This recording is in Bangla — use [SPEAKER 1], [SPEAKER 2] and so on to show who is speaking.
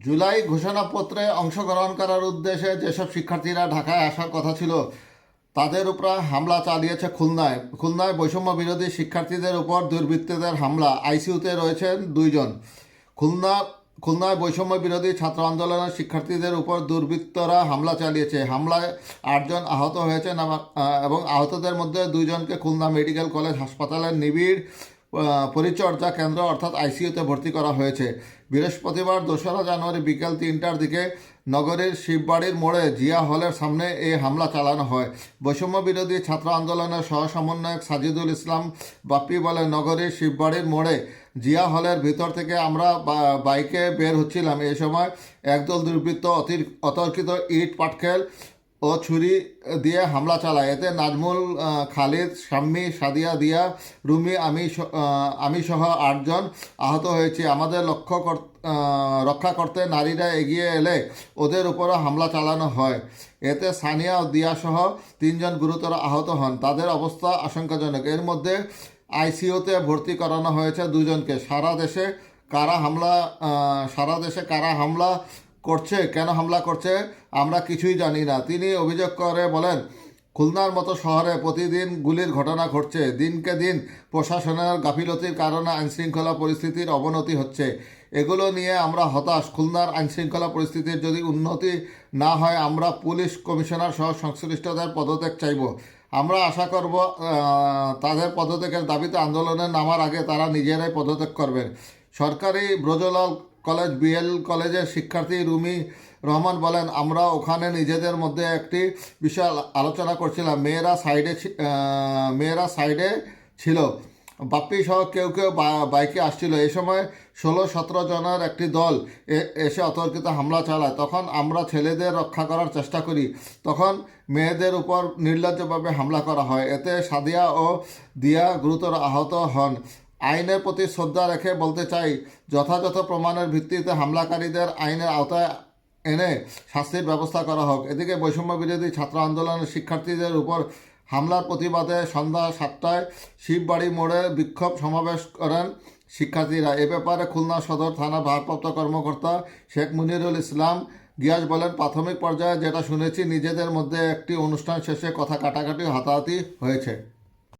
[SPEAKER 1] জুলাই ঘোষণাপত্রে অংশগ্রহণ করার উদ্দেশ্যে যেসব শিক্ষার্থীরা ঢাকায় আসার কথা ছিল, তাদের উপর হামলা চালিয়েছে খুলনায়। খুলনায় বৈষম্য বিরোধী শিক্ষার্থীদের উপর দুর্বৃত্তদের হামলা আইসিউতে রয়েছেন দুইজন। খুলনা, খুলনায় বৈষম্য বিরোধী ছাত্র আন্দোলনের শিক্ষার্থীদের উপর দুর্বৃত্তরা হামলা চালিয়েছে। হামলায় আটজন আহত হয়েছেন এবং- আহতদের মধ্যে দুইজনকে খুলনা মেডিকেল কলেজ হাসপাতালের নিবিড় পরিচর্যা কেন্দ্র অর্থাৎ আইসিইউতে ভর্তি করা হয়েছে। বৃহস্পতিবার দোসরা জানুয়ারি বিকেল তিনটার দিকে নগরীর শিববাড়ির মোড়ে জিয়া হলের সামনে এই হামলা চালানো হয়। বৈষম্য বিরোধী ছাত্র আন্দোলনের সহ সমন্বয়ক সাজিদুল ইসলাম বাপ্পি বলে নগরীর শিববাড়ির মোড়ে জিয়া হলের ভিতর থেকে আমরা বাইকে বের হচ্ছিলাম। এই সময় একদল দুর্বৃত্ত অতির, অতর্কিত ইট পাটখেল ও ছুরি দিয়ে হামলা চালায়। এতে নাজমুল খালিদ, শাম্মী, সাদিয়া দিয়া, রুমি আমি আমি সহ আটজন আহত হয়েছি। আমাদের লক্ষ্য রক্ষা করতে নারীরা এগিয়ে এলে ওদের উপরও হামলা চালানো হয়। এতে সানিয়া ও দিয়া সহ তিনজন গুরুতর আহত হন। তাদের অবস্থা আশঙ্কাজনক। এর মধ্যে আইসিইউতে ভর্তি করানো হয়েছে দুজনকে। সারা দেশে কারা হামলা সারা দেশে কারা হামলা করছে, কেন হামলা করছে, আমরা কিছুই জানি না। তিনি অভিযোগ করে বলেন, খুলনার মতো শহরে প্রতিদিন গুলির ঘটনা ঘটছে। দিনকে দিন প্রশাসনের গাফিলতির কারণে আইনশৃঙ্খলা পরিস্থিতির অবনতি হচ্ছে। এগুলো নিয়ে আমরা হতাশ। খুলনার আইনশৃঙ্খলা পরিস্থিতির যদি উন্নতি না হয়, আমরা পুলিশ কমিশনার সহ সংশ্লিষ্টদের পদত্যাগ চাইব। আমরা আশা করব তাদের পদত্যাগের দাবিতে আন্দোলনে নামার আগে তারা নিজেরাই পদত্যাগ করবেন। সরকারি ব্রজলাল কলেজ, বিএল কলেজের শিক্ষার্থী রুমি রহমান বলেন, আমরা ওখানে নিজেদের মধ্যে একটি বিষয় আলোচনা করছিলাম। মেয়েরা সাইডে মেয়েরা সাইডে ছিল। বাপ্পি সহ কেউ কেউ বাইকে আসছিল। এই সময় ষোলো সতেরো জনের একটি দল এ- এসে অতর্কিত হামলা চালায়। তখন আমরা ছেলেদের রক্ষা করার চেষ্টা করি। তখন মেয়েদের উপর নির্লজ্জভাবে হামলা করা হয়। এতে সাদিয়া ও দিয়া গুরুতর আহত হন। আইনের প্রতি শ্রদ্ধা রেখে বলতে চাই, যথাযথ প্রমাণের ভিত্তিতে হামলাকারীদের আইনের আওতায় এনে শাস্তির ব্যবস্থা করা হোক। এদিকে বৈষম্য বিরোধী ছাত্র আন্দোলনের শিক্ষার্থীদের উপর হামলার প্রতিবাদে সন্ধ্যা সাতটায় শিববাড়ি মোড়ে বিক্ষোভ সমাবেশ করেন শিক্ষার্থীরা। এ ব্যাপারে খুলনা সদর থানা ভারপ্রাপ্ত কর্মকর্তা শেখ মুনিরুল ইসলাম গিয়াস বলেন, প্রাথমিক পর্যায়ে যেটা শুনেছি, নিজেদের মধ্যে একটি অনুষ্ঠান শেষে কথা কাটাকাটি হাতাহাতি হয়েছে।